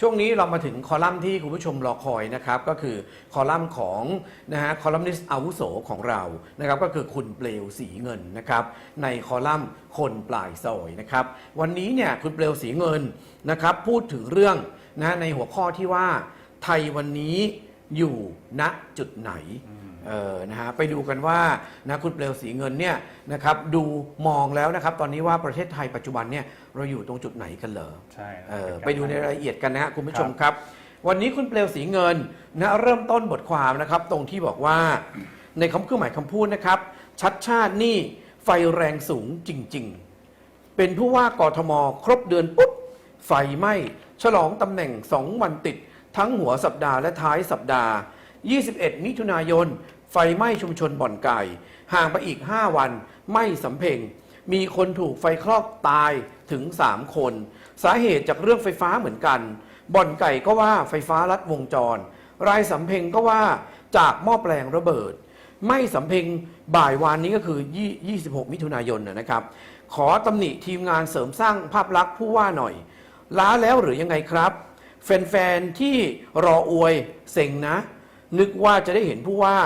ช่วงนี้เรามาถึงคอลัมน์ที่คุณผู้ชมรอคอยนะครับก็คือคอลัมน์ของนะฮะคอลัมนิสต์อาวุโสของเรานะครับก็คือคุณเปลวสีเงินนะครับในคอลัมน์คนปลายซอยนะครับวันนี้เนี่ยคุณเปลวสีเงินนะครับพูดถึงเรื่องนะในหัวข้อที่ว่าไทยวันนี้อยู่ณจุดไหน เออนะฮะไปดูกันว่านะคุณเปลวสีเงินเนี่ยนะครับดูมองแล้วนะครับ ตอนนี้ว่าประเทศไทยปัจจุบันเนี่ยเราอยู่ตรงจุดไหนกันเหรอใช่เออครับไปดูในรายละเอียดกันนะฮะคุณผู้ชมครับ วันนี้คุณเปลวสีเงินนะเริ่มต้นบทความนะครับ ตรงที่บอกว่าในคำเครื่องหมายคำพูดนะครับ ชัดชาตินี่ไฟแรงสูงจริง ๆ เป็นผู้ว่ากทมครบเดือนปุ๊บไฟไหม้ฉลองตำแหน่ง 2 วันติด ทั้งหัวสัปดาห์และท้ายสัปดาห์ 21 มิถุนายน ไฟไหม้ชุมชนบ่อนไก่ ห่างไปอีก 5 วันไม้สำเพ็ง มีคนถูกไฟคลอกตายถึง 3 คน สาเหตุจากเรื่องไฟฟ้าเหมือนกัน บ่อนไก่ก็ว่าไฟฟ้าลัดวงจร รายสำเพ็งก็ว่าจากหม้อแปลงระเบิด ไม่สำเพ็งบ่ายวานนี้ก็คือ 26 มิถุนายนนะนะครับ ขอตำหนิทีมงานเสริมสร้างภาพลักษณ์ผู้ว่าหน่อย ล้าแล้วหรือยังไงครับ แฟนๆที่รออวยเซ็งนะ นึกว่าจะได้เห็นผู้ว่า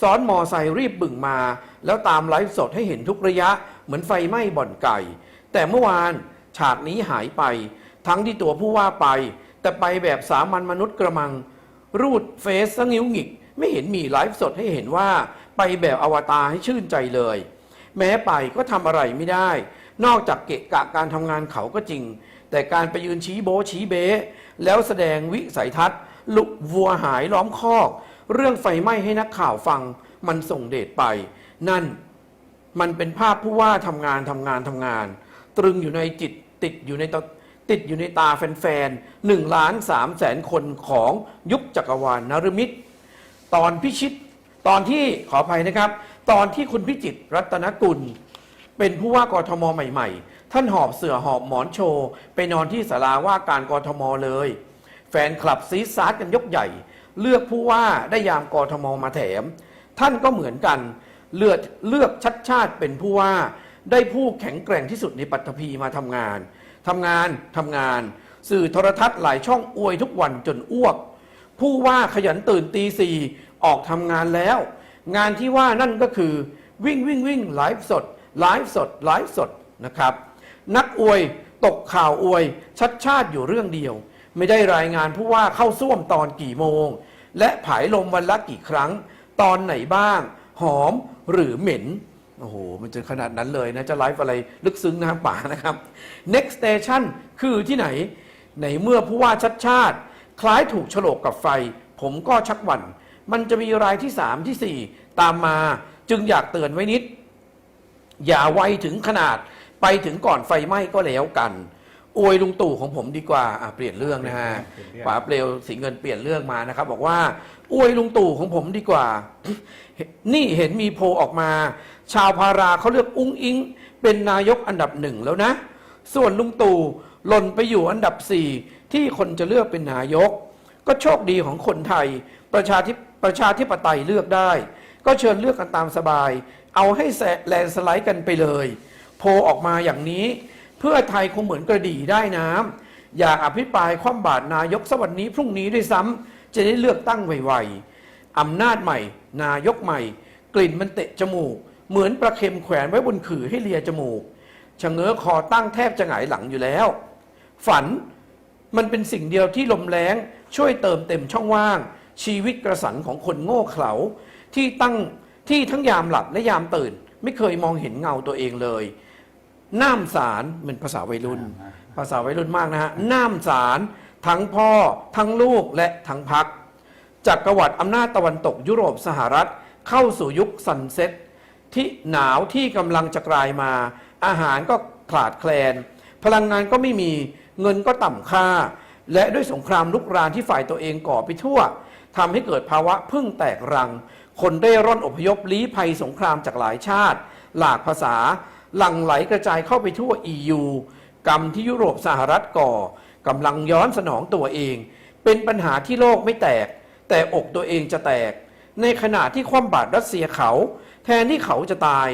ซ้อนมอไซค์รีบบึ่งมา แล้วตามไลฟ์สดให้เห็นทุกระยะ เหมือนไฟไหม้บ่อนไก่ แต่เมื่อวานฉากนี้หายไป ทั้งที่ตัวผู้ว่าไป แต่ไปแบบสามัญมนุษย์กระมัง รูดเฟซซะงิ้วหงิก ไม่เห็นมีไลฟ์สดให้เห็นว่า ไปแบบอวตารให้ชื่นใจเลย แม้ไปก็ทำอะไรไม่ได้ นอกจากเกะกะการทำงานเขาก็จริง แต่การไปยืนชี้โบชี้เบะแล้วแสดงวิสัยทัศน์ลุกวัวหายล้อมคอก เรื่องไฟไหม้ให้นักข่าวฟังมันส่งเดชไป นั่นมันเป็นภาพผู้ว่าทำงานทำงานทำงาน ตรึงอยู่ในจิตติดอยู่ในตาติดอยู่ในตาแฟนๆหนึ่งล้านสามแสนคนของยุคจักรวาลนรมิตร ตอนพิชิตตอนที่ขออภัยนะครับ ตอนที่คุณพิจิตรัตนกุล เป็นผู้ว่ากทมใหม่ ๆ ท่านหอบเสือหอบหมอนโชว์ ไปนอนที่ศาลาว่าการกทมเลย แฟนคลับซีซาร์กันยกใหญ่ เลือกผู้ว่าได้ยามกทมมาแถม ท่านก็เหมือนกัน เลือกเลือกชัดชาติเป็นผู้ว่า ได้ผู้แข็งแกร่งที่สุดในปัตภีมาทำงานทำงานทำงาน สื่อโทรทัศน์หลายช่องอวยทุกวันจนอ้วก ผู้ว่าขยันตื่นตีสี่ออกทำงานแล้ว งานที่ว่านั่นก็คือ วิ่งวิ่งวิ่งไลฟ์สดไลฟ์สดไลฟ์สดนะครับ นักอวยตกข่าวอวยชัดชาติอยู่เรื่องเดียว ไม่ได้รายงานผู้ว่าเข้าส้วมตอนกี่โมง และผายลมวันละกี่ครั้ง ตอนไหนบ้าง หอมหรือเหม็นโอ้โห มันจะขนาดนั้นเลยนะ จะไลฟ์อะไรลึกซึ้งนะครับป่านะครับ next station คือที่ไหน ในเมื่อผู้ว่าชัดชาติ คล้ายถูกโฉลกกับไฟ ผมก็ชักหวั่น มันจะมีรายที่ 3 ที่ 4 ตามมาจึงอยากเตือนไว้นิด อย่าไวถึงขนาดไปถึงก่อนไฟไหม้ก็แล้วกัน อวยลุงตู่ของผมดีกว่าอะเปลี่ยนเรื่องนะฮะเปลี่ยนเรื่อง ป๋าเปลวสีเงินเปลี่ยนเรื่องมานะครับ บอกว่าอวยลุงตู่ของผมดีกว่า นี่เห็นมีโพลออกมา ชาวพาราเขาเลือกอุ้งอิง เป็นนายกอันดับหนึ่งแล้วนะ ส่วนลุงตู่หล่นไปอยู่อันดับสี่ที่คนจะเลือกเป็นนายก ก็โชคดีของคนไทย ประชาธิปประชาธิปไตยเลือกได้ ก็เชิญเลือกกันตามสบาย เอาให้แสแลนด์สไลด์กันไปเลย โพลออกมาอย่างนี้ เพื่อไทยคงเหมือนกระดี่ได้น้ำอยากอภิปรายคว่ำบาตรนายกสวันนี้พรุ่งนี้ด้วยซ้ำจะได้เลือกตั้งไวๆอำนาจใหม่ นายกใหม่ กลิ่นมันเตะจมูก เหมือนประเค็มแขวนไว้บนขื่อให้เลียจมูกชะเง้อคอตั้งแทบจะหงายหลังอยู่แล้ว ฝันมันเป็นสิ่งเดียวที่ลมแรงช่วยเติมเต็มช่องว่าง ชีวิตกระสันของคนโง่เขลาที่ตั้งที่ทั้งยามหลับและยามตื่น ไม่เคยมองเห็นเงาตัวเองเลย น้ามสารเป็นภาษาวัยรุ่น ภาษาวัยรุ่นมากนะฮะน้ามสารทั้งพ่อ ทั้งลูกและทั้งพักจักรวรรดิอำนาจตะวันตกยุโรปสหรัฐ เข้าสู่ยุคซันเซ็ตที่หนาวที่กำลังจะกลายมา อาหารก็ขาดแคลน พลังงานก็ไม่มีเงินก็ต่ำค่า และด้วยสงครามลุกรานที่ฝ่ายตัวเองก่อไปทั่วทำให้เกิดภาวะพึ่งแตกรัง คนได้ร่อนอพยพลี้ภัยสงครามจากหลายชาติ หลากภาษา หลั่งไหลกระจายเข้าไปทั่ว EU กรรมที่ยุโรปสหรัฐก่อกำลังย้อนสนองตัวเอง เป็นปัญหาที่โลกไม่แตก แต่อกตัวเองจะแตก ในขณะที่คว่ำบาตรรัสเซียเขา แทนที่เขาจะตาย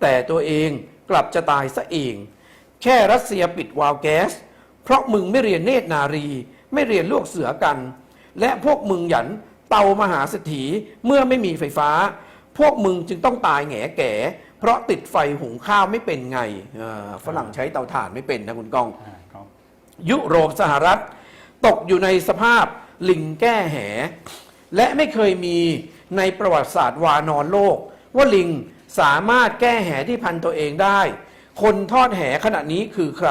แต่ตัวเองกลับจะตายซะเอง แค่รัสเซียปิดวาล์วแก๊ส เพราะมึงไม่เรียนเนตรนารี ไม่เรียนลวกเสือกัน และพวกมึงหยันเตามหาเศรษฐีเมื่อไม่มีไฟฟ้า พวกมึงจึงต้องตายแหงแก่ เพราะติดไฟหุงข้าวไม่เป็นไงเออฝรั่งใช้เตาถ่านไม่เป็นนะคุณกอง อ่าครับยุโรปสหรัฐ ตกอยู่ในสภาพลิงแก้แห และไม่เคยมีในประวัติศาสตร์วานอนโลก ว่าลิงสามารถแก้แหที่พันตัวเองได้ คนทอดแหขณะนี้คือใคร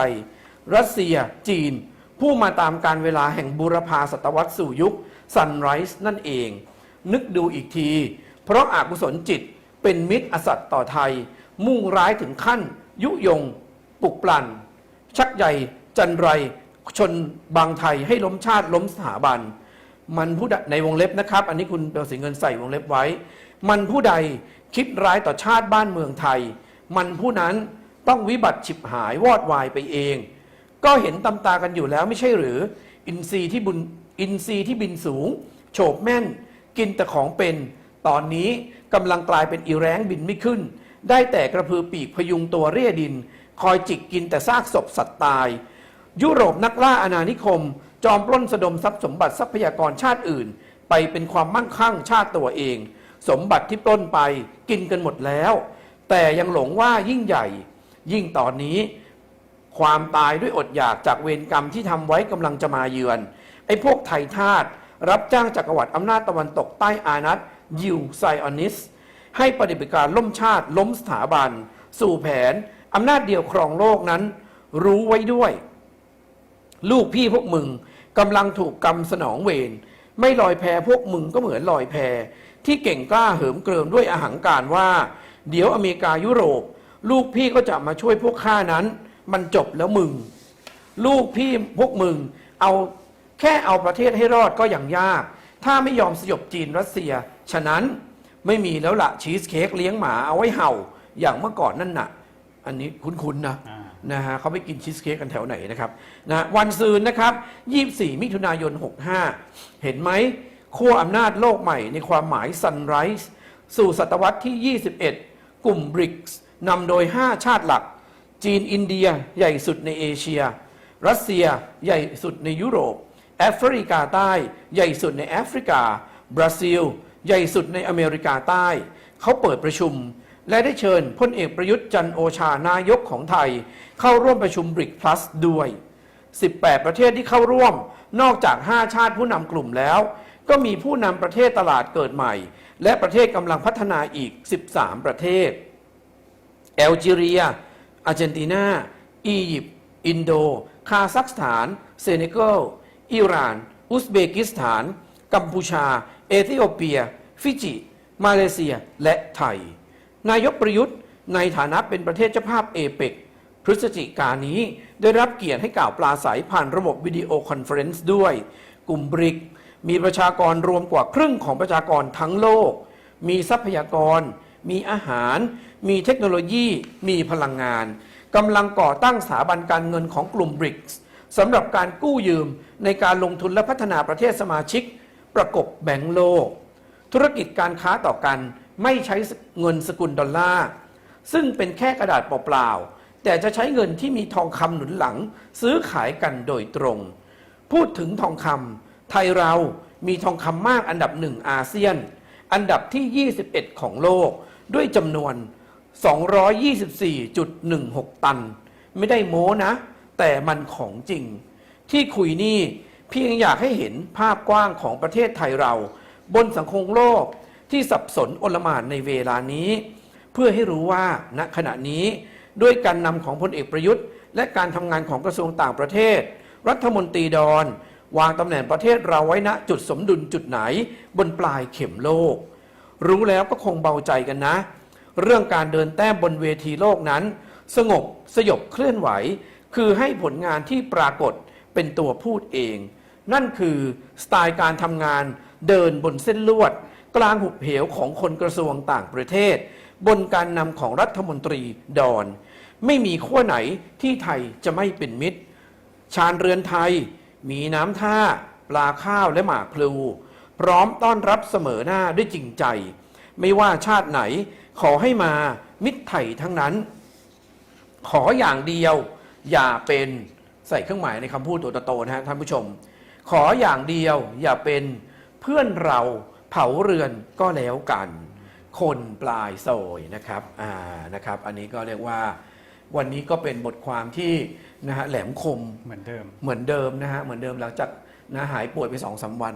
รัสเซียจีน ผู้มาตามการเวลาแห่งบุรพาศตวรรษสู่ยุคซันไรส์นั่นเอง นึกดูอีกที เพราะอากุศลจิต เป็นมิตรอสัตย์ต่อไทย มุ่งร้ายถึงขั้น ยุยงปลุกปลั่น ชักใหญ่จันไร ชนบางไทยให้ล้มชาติล้มสถาบัน มันผู้ใดในวงเล็บนะครับ อันนี้คุณเปลสีเงินใส่วงเล็บไว้ มันผู้ใดคิดร้ายต่อชาติบ้านเมืองไทย มันผู้นั้นต้องวิบัติฉิบหายวอดวายไปเอง ก็เห็นตำตากันอยู่แล้วไม่ใช่หรือ อินทรีย์ที่บุญอินทรีย์ที่บินสูง โฉบแม่น กินแต่ของเป็น ตอนนี้กำลังกลายเป็นอีแรงบินไม่ขึ้น ได้แต่กระพือปีกพยุงตัวเรียดิน คอยจิกกินแต่ซากศพสัตว์ตาย ยุโรปนักล่าอาณานิคม จอมปล้นสะดมทรัพย์สมบัติทรัพยากรชาติอื่น ไปเป็นความมั่งคั่งชาติตัวเอง สมบัติที่ปล้นไปกินกันหมดแล้ว แต่ยังหลงว่ายิ่งใหญ่ ยิ่งตอนนี้ ความตายด้วยอดอยากจากเวรกรรมที่ทำไว้กำลังจะมาเยือนไอ้พวกไทยทาส รับจ้างจักรวรรดิอำนาจตะวันตกใต้อานัตยิวไซออนิส ให้ปฏิบัติการล่มชาติล้มสถาบัน สู่แผนอำนาจเดียวครองโลกนั้น รู้ไว้ด้วย ลูกพี่พวกมึงกำลังถูกกรรมสนองเวรไม่ลอยแพพวกมึงก็เหมือนลอยแพ ที่เก่งกล้าเหิมเกริมด้วยอาหังการว่า เดี๋ยวอเมริกายุโรป ลูกพี่ก็จะมาช่วยพวกข้านั้น มันจบแล้วมึง ลูกพี่พวกมึงเอา แค่เอาประเทศให้รอดก็อย่างยาก ถ้าไม่ยอมสยบจีนรัสเซีย ฉะนั้นไม่มีแล้วละชีสเค้กเลี้ยงหมาเอาไว้เห่า อย่างเมื่อก่อนนั่นน่ะ อันนี้คุ้นๆนะอ่านะฮะเขาไปกินชีสเค้กกันแถวไหนนะครับนะวันซืนนะครับ24 มิถุนายน 65 เห็นไหมขั้วอำนาจโลกใหม่ในความหมาย Sunrise สู่ศตวรรษที่ 21 กลุ่มบริกส์นำโดย 5 ชาติหลัก จีนอินเดียใหญ่สุดในเอเชีย รัสเซียใหญ่สุดในยุโรป แอฟริกาใต้ ใหญ่สุดในแอฟริกา บราซิล ใหญ่สุดในอเมริกาใต้ เขาเปิดประชุม และได้เชิญพลเอกประยุทธ์จันโอชานายกของไทย เข้าร่วมประชุมบริกพลัสด้วย 18 ประเทศที่เข้าร่วม นอกจาก 5 ชาติผู้นำกลุ่มแล้ว ก็มีผู้นำประเทศตลาดเกิดใหม่ และประเทศกำลังพัฒนาอีก 13 ประเทศ แอลจีเรีย อาร์เจนตินา อียิปต์ อินโด คาซัคสถาน เซเนกัล อิหร่าน อุซเบกิสถาน กัมพูชา เอธิโอเปีย ฟิจิ มาเลเซีย และไทย นายกประยุทธ์ในฐานะเป็นประเทศเจ้าภาพเอเปกพฤศจิกานี้ได้รับเกียรติให้กล่าวปลาใสผ่านระบบวิดีโอคอนเฟอเรนซ์ด้วย กลุ่มบริก มีประชากรรวมกว่าครึ่งของประชากรทั้งโลก มีทรัพยากร มีอาหาร มีเทคโนโลยี มีพลังงานกำลังก่อตั้งสถาบันการเงินของกลุ่มบริกส์ สำหรับการกู้ยืมในการลงทุนและพัฒนาประเทศสมาชิก ประกบแบงก์โลก ธุรกิจการค้าต่อกันไม่ใช้เงินสกุลดอลลาร์ ซึ่งเป็นแค่กระดาษเปล่าๆ แต่จะใช้เงินที่มีทองคำหนุนหลังซื้อขายกันโดยตรง พูดถึงทองคำไทยเรามีทองคำมากอันดับหนึ่งอาเซียน อันดับที่ 21 ของโลกด้วยจำนวน 224.16 ตัน ไม่ได้โม้นะ แต่มันของจริง ที่คุยนี่เพียงอยากให้เห็นภาพกว้างของประเทศไทยเรา บนสังคมโลกที่สับสนโอลมานในเวลานี้ เพื่อให้รู้ว่าณขณะนี้ด้วยการนำของพลเอกประยุทธ์ และการทำงานของกระทรวงต่างประเทศ รัฐมนตรีดอน วางตำแหน่งประเทศเราไว้ณจุดสมดุลจุดไหน บนปลายเข็มโลก รู้แล้วก็คงเบาใจกันนะ เรื่องการเดินแต้มบนเวทีโลกนั้น สงบสยบเคลื่อนไหว คือให้ผลงานที่ปรากฏเป็นตัวพูดเอง นั่นคือสไตล์การทำงานเดินบนเส้นลวด กลางหุบเหวของคนกระทรวงต่างประเทศ บนการนำของรัฐมนตรีดอน ไม่มีขั้วไหนที่ไทยจะไม่เป็นมิตร ชาญเรือนไทย มีน้ำท่า ปลาข้าวและหมากพลู พร้อมต้อนรับเสมอหน้าด้วยจริงใจ ไม่ว่าชาติไหนขอให้มามิตรไทยทั้งนั้น ขออย่างเดียว อย่าเป็นใส่เครื่องหมายในคำพูดตัวโตๆนะฮะท่านผู้ชม ขออย่างเดียวอย่าเป็นเพื่อนเราเผาเรือนก็แล้วกัน คนปลายโซยนะครับอ่านะครับ อันนี้ก็เรียกว่าวันนี้ก็เป็นบทความที่นะฮะแหลมคมเหมือนเดิม เหมือนเดิมนะฮะเหมือนเดิมหลังจากนะหายป่วยไปสองสามวัน